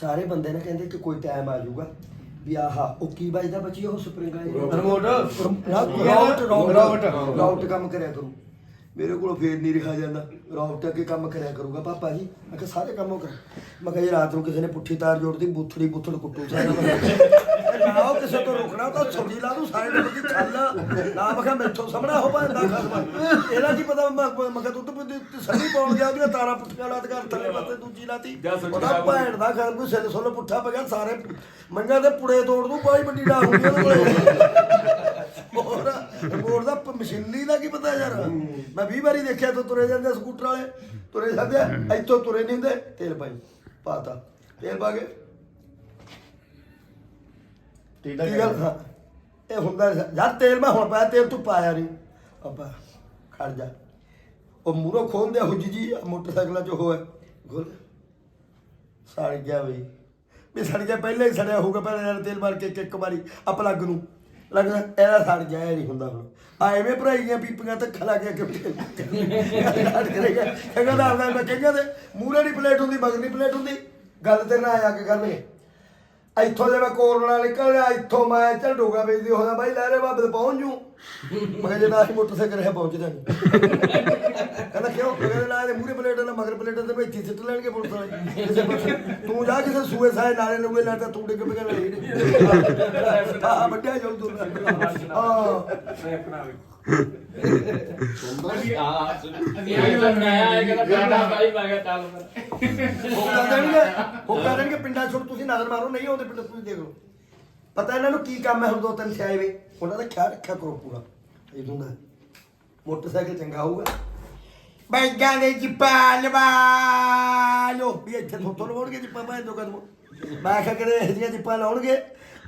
ਸਾਰੇ ਬੰਦੇ ਨੇ ਕਹਿੰਦੇ ਕਿ ਕੋਈ ਟਾਈਮ ਆ ਜਾਊਗਾ। ਵੀ ਆਹਾ ਉਹ ਕੀ ਵੱਜਦਾ ਬੱਚੀ? ਉਹ ਸਪਰਿੰਗ ਆ remote. Route route. Route route ਕੰਮ ਕਰਿਆ ਕਰੂ। ਮੇਰੇ ਕੋਲੋਂ ਫੇਰ ਨਹੀਂ ਰਿਹਾ ਜਾਂਦਾ। ਰਾਊਟ ਅੱਗੇ ਕੰਮ ਕਰਿਆ ਕਰੂਗਾ। ਪਾਪਾ ਜੀ ਮੈਂ ਕਿਹਾ ਸਾਰੇ ਕੰਮ ਉਹ ਕਰ ਮੈਂ ਕਿਹਾ ਜੀ ਰਾਤ ਨੂੰ ਕਿਸੇ ਨੇ ਪੁੱਠੀ ਤਾਰ ਜੋੜਦੀ ਬੁੱਥੜੀ ਬੁੱਥੜ ਕੁੱਟੂ। ਸਾਰੇ ਨਾ ਉਹ ਕਿਸੇ ਤੋਂ ਰੋਕਣਾ ਤਾਂ ਛੋਟੀ ਲਾ ਦੂੰ ਸਾਰੇ ਲੋਕ ਦੀ ਖੱਲ ਨਾ ਮੈਂ ਕਿਹਾ ਮੈਥੋਂ ਸਾਹਮਣਾ ਹੋ ਪਾਂਦਾ ਖਸਮ ਇਹਦਾ ਕੀ ਪਤਾ ਮੈਂ ਮੈਂ ਕਿਹਾ ਦੁੱਧ ਪੁੱਧ ਸੜੀ ਪਾਉਣ ਗਿਆ ਉਹਦੀਆਂ ਤਾਰਾਂ ਪੁੱਠੀਆਂ ਲਾਤ ਕਰ ਥੱਲੇ ਪਾਸੇ ਦੂਜੀ ਲਾਤੀ। ਉਹਦਾ ਭੈਣ ਦਾ ਘਰ ਕੋਈ ਸਿਰ ਸੋਲ ਪੁੱਠਾ ਪੈ ਗਿਆ ਸਾਰੇ ਮੰਗਾਂ ਦੇ ਪੁੜੇ ਤੋੜ ਦੂੰ ਬਾਈ ਵੱਡੀ ਡਾ ਹੁੰਦੀ ਉਹਦੇ ਕੋਲੇ ਹੋਰ ਦਾ ਮਸ਼ੀਨਰੀ ਦਾ ਕੀ ਪਤਾ ਯਾਰ। ਮੈਂ 20 ਵਾਰੀ ਦੇਖਿਆ ਤੂੰ ਤੁਰੇ ਜਾਂਦੇ ਸਕੂਟਰ ਵਾਲੇ। ਤੁਰੇ ਜਾਂਦੇ ਇੱਥੋਂ ਤੁਰੇ ਨਹੀਂ ਹੁੰਦੇ। ਤੇਲ ਪਾਈ ਪਾਤਾ ਤੇਲ ਪਾ ਕੇ ਕੀ ਗੱਲ ਹਾਂ ਇਹ ਹੁੰਦਾ ਨੀ। ਯਾਰ ਤੇਲ ਮੈਂ ਹੁਣ ਪਾਇਆ, ਤੇਲ ਤੂੰ ਪਾਇਆ ਨਹੀਂ ਅੱਬਾ, ਖੜ ਜਾ। ਉਹ ਮੂਰੋ ਖੋਲਦੇ ਹੁੱਜ ਜੀ ਆਹ ਮੋਟਰਸਾਈਕਲਾਂ 'ਚ ਹੋਇਆ ਖੋਲ। ਸੜ ਗਿਆ ਬਈ। ਵੀ ਸੜ ਗਿਆ, ਪਹਿਲਾਂ ਹੀ ਸੜਿਆ ਹੋਊਗਾ, ਪਹਿਲਾਂ ਯਾਰ ਤੇਲ ਮਾਰ ਕੇ ਇੱਕ ਇੱਕ ਵਾਰੀ ਆ ਪਲੱਗ ਨੂੰ। ਲੱਗਦਾ ਇਹਦਾ ਸੜ ਗਿਆ, ਇਹ ਨਹੀਂ ਹੁੰਦਾ ਹੁਣ। ਆ ਐਵੇਂ ਭਰਾਈਆਂ ਪੀਪੀਆਂ ਤੇ ਖਲਾ ਗਿਆ ਕਿ ਸੜ ਕਰੇਗਾ ਕਹਿੰਦਾ ਆਪਦਾ ਮੈਂ ਕਹਿੰਦਾ ਤੇ ਮੂਰੇ ਦੀ ਪਲੇਟ ਹੁੰਦੀ ਮਗਰਲੀ ਪਲੇਟ ਹੁੰਦੀ। ਗੱਲ ਤੇ ਨਾ ਆ ਕੇ ਕਰਨਗੇ ਇੱਥੋਂ ਜੇ ਮੈਂ ਕੋਰੋਨਾ ਨਿਕਲ ਨਿਕਲਿਆ ਇੱਥੋਂ ਮੈਂ ਝੰਡੂਗਾ ਵੇਚਦੀ ਹੋਦਾ ਬਾਈ ਲਹਿਰੇ ਬਾਬੇ ਤੇ ਪਹੁੰਚ ਜੂ। ਮੈਂ ਕਿਹਾ ਜਿਹੜਾ ਅਸੀਂ ਮੋਟਰਸਾਈਕਲ ਹੈ ਪਹੁੰਚਦਾ ਨਹੀਂ। ਕਹਿੰਦਾ ਕਿਉਂ? ਕਹਿੰਦਾ ਨਾ ਇਹਦੇ ਮੂਰੇ ਪਲੇਟ ਨਾ ਮਗਰ ਪਲੇਟ ਤੇ ਭੇਜੀ ਸਿੱਟ ਲੈਣਗੇ ਪੁਲਿਸ ਵਾਲੇ। ਕਿਸੇ ਪਾਸੇ। ਤੂੰ ਜਾ ਕਿਸੇ ਸੂਏ ਸਾਏ ਨਾਲੇ ਨੂਲੇ ਲੈ ਤਾਂ ਤੂੰ ਡਿੱਗ ਪਿਆ ਨਹੀਂ ਹਾਂ। ਵੱਡਿਆ ਜਾਊ ਤੂੰ। ਹਾਂ। ਹੋਕਾ ਦੇਣਗੇ ਹੋਕਾ ਦੇਣਗੇ ਪਿੰਡਾਂ ਛੁੱਟ ਤੁਸੀਂ ਨਜ਼ਰ ਮਾਰੋ ਨਹੀਂ ਆਉਂਦੇ ਪਿੰਡ ਤੁਸੀਂ ਦੇਖ ਲਓ। ਪਤਾ ਇਹਨਾਂ ਨੂੰ ਕੀ ਕੰਮ ਹੈ ਹੁਣ ਦੋ ਤਿੰਨ ਸਿਆਏ ਵੇ। ਉਹਨਾਂ ਦਾ ਖਿਆਲ ਰੱਖਿਆ ਕਰੋ ਪੂਰਾ। ਇਹ ਹੁੰਦਾ ਮੋਟਰਸਾਈਕਲ ਚੰਗਾ ਹੋਊਗਾ। ਬੈਂਕਾਂ ਦੇ ਜਿੱਪਾ ਲਵਾ ਵੀ ਇੱਥੇ ਥੋਤੋਂ ਲਵਾਉਣਗੇ ਜਿੱਪਾ ਭਾਂ ਦੋ ਕਦਮ। ਮੈਂ ਕਿਹਾ ਕਰੇ ਇਹ ਜਿਹੀਆਂ ਜਿੱਪਾਂ ਲਾਉਣਗੇ?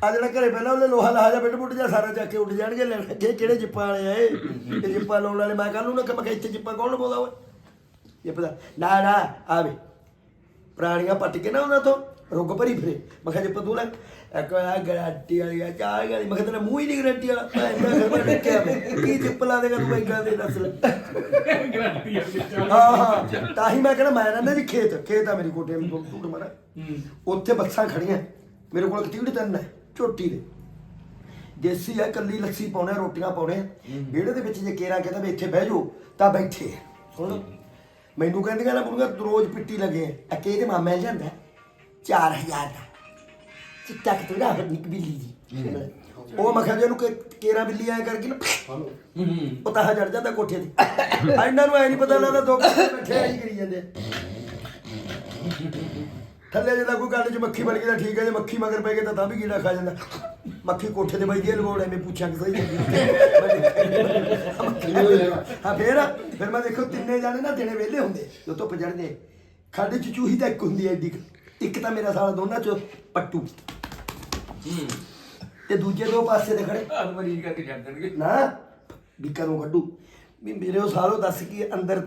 ਆ ਜਿਹੜਾ ਘਰੇ ਪਹਿਲਾਂ ਉਹਨੇ ਲੋਹਾ ਲਾਹਾ ਜਾ ਬਿੱਟ ਬੁੱਟ ਜਾ ਸਾਰਾ ਚੱਕ ਕੇ ਉੱਡ ਜਾਣਗੇ। ਲੈਣਗੇ ਕਿਹੜੇ ਜਿੱਪਾਂ ਵਾਲੇ ਆਏ ਇਹ? ਇਹ ਜਿੱਪਾਂ ਲਾਉਣ ਵਾਲੇ। ਮੈਂ ਕੱਲ ਨੂੰ ਨਾ ਕਿ ਮੈਂ ਕਿਹਾ, ਇੱਥੇ ਜਿੱਪਾਂ ਕੌਣ ਲਵਾਉਂਦਾ ਓਏ? ਇਹ ਪਤਾ ਨਾ ਨਾ ਆਵੇ ਪ੍ਰਾਣੀਆਂ ਪੱਟ ਕੇ ਨਾ ਉਹਨਾਂ ਤੋਂ ਰੁੱਗ ਭਰੀ ਫਿਰੇ। ਮੈਂ ਕਿਹਾ ਜੇ ਪਤੂ ਲੈ ਇੱਕ ਆ ਗਾਰੰਟੀ ਵਾਲੀ ਆ ਚਾਹ ਵਾਲੀ ਮੈਂ ਕਿਹਾ ਤੇਰਾ ਮੂੰਹ ਹੀ ਨਹੀਂ ਗਾਰੰਟੀ ਵਾਲਾ। ਮੈਂ ਇੰਨਾ ਘਰ ਮੈਂ। ਰੱਖਿਆ ਕੀ ਚਿੱਪਲਾ ਦੇਗਾ ਤੂੰ ਇੰਗਾ ਦੇ ਦੱਸ। ਲੈ ਹਾਂ ਹਾਂ। ਤਾਂ ਹੀ ਮੈਂ ਕਹਿੰਦਾ ਮੈਂ ਰਹਿੰਦਾ ਜੀ ਖੇਤ। ਖੇਤ ਆ ਮੇਰੀ ਕੋਠੇ ਨੂੰ ਟੂਟ ਮਾਰਾ ਉੱਥੇ ਬੱਸਾਂ ਖੜੀਆਂ। ਮੇਰੇ ਕੋਲ ਕਤੀੜ ਤਿੰਨ ਹੈ ਝੋਟੀ ਦੇ। ਦੇਸੀ ਹੈ ਕੱਲੀ ਲੱਸੀ ਪਾਉਣੇ ਰੋਟੀਆਂ ਪਾਉਣੇ ਵਿਹੜੇ ਦੇ ਵਿੱਚ ਜੇ ਕੇਰਾ ਕਹਿੰਦਾ ਵੀ ਇੱਥੇ ਬਹਿ ਜਾਓ ਤਾਂ ਬੈਠੇ ਆ। ਸੁਣ ਮੈਨੂੰ ਕਹਿੰਦੀਆਂ ਨਾ ਬੁੜੀਆਂ ਰੋਜ਼ ਪਿੱਟੀ ਲੱਗੇ। ਆ ਕਿ ਇਹਦੇ ਮਾਮਾ ਜਾਂਦਾ 4000 ਦਾ। ਚਿੱਟਾ ਕਤੂਰਾ ਨਿਕ ਬਿੱਲੀ ਦੀ ਉਹ ਮੈਂ ਕਿਹਾ ਜੀ ਇਹਨੂੰ ਕਿ- ਕੇਰਾ ਬਿੱਲੀ ਆਇਆ ਕਰਕੇ ਨਾ ਉਹ ਤਾਂ ਚੜ ਜਾਂਦਾ ਕੋਠੇ ਤੇ। ਆ ਇਹਨਾਂ ਨੂੰ ਐ ਨਹੀਂ ਪਤਾ ਲੱਗਦਾ ਦੋ ਬੈਠੇ ਆਈ ਕਰੀ ਜਾਂਦੇ। ਥੱਲੇ ਜਦੋਂ ਕੋਈ ਗੱਲ ਚ ਮੱਖੀ ਬਣ ਗਈ ਤਾਂ ਠੀਕ ਹੈ ਜੇ ਮੱਖੀ ਮਗਰ ਪੈ ਗਈ ਤਾਂ ਤਾਂ ਵੀ ਕੀੜਾ ਖਾ ਜਾਂਦਾ। ਮੱਖੀ ਕੋਠੇ ਤੇ ਬੈਠੀ ਹੈ ਲਗੋੜ ਐਵੇਂ ਪੁੱਛਾਂ ਕਿ ਸਹੀ ਹਾਂ। ਫੇਰ ਫਿਰ ਮੈਂ ਦੇਖੋ ਤਿੰਨੇ ਜਾਣੇ ਨਾ ਦਿਨੇ ਵਿਹਲੇ ਹੁੰਦੇ ਜੋ ਧੁੱਪ ਚੜਦੇ ਖਾਡੇ ਚ ਚੂਹੀ ਤਾਂ ਇੱਕ ਹੁੰਦੀ ਐ ਕੁ। ਇੱਕ ਤਾਂ ਮੇਰਾ ਸਾਲਾ ਦੋਨਾਂ ਚ ਪੱਟੂ। ਤੇ ਦੂਜੇ ਦੋ ਪਾਸੇ ਤੇ ਖੜੇ। ਮਰੀਜ਼ ਕਰਕੇ ਛੱਡ ਦੇਣਗੇ। ਨਾ ਵੀ ਕਦੋਂ ਕੱਢੂ? ਵੀ ਮੇਰੇ ਉਹ ਸਾਲੋ ਦੱਸ ਕੀ ਅੰਦਰ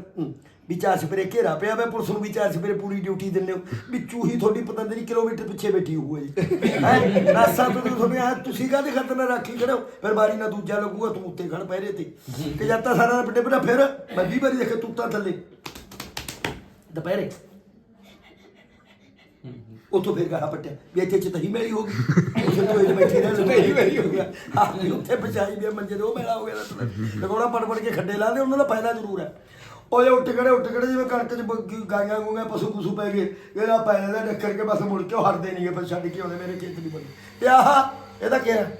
ਵੀ ਚਾਰ ਸਪਰੇ ਘੇਰਾ ਪਿਆ ਵੇ ਪੁਲਿਸ ਨੂੰ ਵੀ ਚਾਰ ਸਪਰੇ ਪੂਰੀ ਡਿਊਟੀ ਦਿੰਦੇ ਹੋ। ਵੀ ਚੂਹੀ ਤੁਹਾਡੀ ਪਤਾ ਨਹੀਂ ਕਿਲੋਮੀਟਰ ਪਿੱਛੇ ਬੈਠੀ ਹੋਊ ਜੀ। ਹੈ ਰਾਸਾ ਤੋਂ ਤੁਹਾਨੂੰ ਆ ਤੁਸੀਂ ਕਾਹਦੇ ਖਤਰ ਨਾਲ ਰਾਖੀ ਖੜੋ ਫਿਰ ਬਾਰੀ ਨਾਲ ਦੂਜਾ ਲੱਗੂਗਾ ਤੂੰ ਉੱਤੇ ਖੜ ਪਹਿਰੇ ਤੇ। ਕਿ ਜਦ ਤੱਕ ਸਾਰਾ ਵੱਡੇ ਵੱਡਾ ਫਿਰ ਮੈਂ 20 ਵਾਰੀ ਦੇਖੇ ਤੂੰ ਤਾਂ ਥੱਲੇ। ਦੁਪਹਿਰੇ। ਉਤੋਂ ਫਿਰ ਗਾਹ ਪੱਟਿਆ ਵੀ ਇੱਥੇ ਚ ਤਹੀ ਮੇਰੀ ਹੋ ਗਈ। ਉਸੇ ਤੋਂ ਇਹ ਬੈਠੇ ਰਹਿ ਤਹੀ ਮੇਰੀ ਹੋ ਗਿਆ। ਵੀ ਉੱਥੇ ਬਚਾਈ ਵੀ ਮੰਜੇ ਦੇ ਉਹ ਮੇਲਾ ਹੋ ਗਿਆ ਲਗੋੜਾ ਪੜ ਪੜ ਕੇ ਖੱਡੇ ਲਾਦੇ ਉਹਨਾਂ ਦਾ ਫਾਇਦਾ ਜ਼ਰੂਰ ਹੈ। ਉਹ ਜੇ ਉੱਠ ਖੜੇ ਉੱਠ ਖੜੇ ਜਿਵੇਂ ਕਣਕ ਚ ਗਾਈਆਂ ਗੂੰਗਾ ਪਸ਼ੂ ਪਸ਼ੂ ਪੈ ਗਏ ਇਹਦਾ ਪੈਸੇ ਦਾ ਡੱਕਰ ਕੇ ਬਸ ਮੁੜ ਕੇ ਉਹ ਹਟਦੇ ਨਹੀਂਗੇ ਬਸ ਛੱਡ ਕੇ ਆਉਂਦੇ ਮੇਰੇ ਖੇਤ ਨਹੀਂ ਬਣੇ ਤੇ ਆਹ ਇਹਦਾ ਕੀ ਹੈ?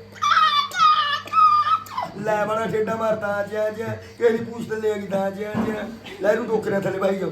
ਲੈ ਬੜਾ ਠੇਡਾ ਮਾਰਤਾ ਅੱਜ ਅੱਜ ਕਿਹਦੀ ਪੂਛ ਤੇ ਲੈ ਗਈ ਤਾਂ ਅੱਜ ਅੱਜ ਲੈ ਨੂੰ ਟੋਕਰਿਆਂ ਥੱਲੇ ਬਾਈ ਜਾਓ।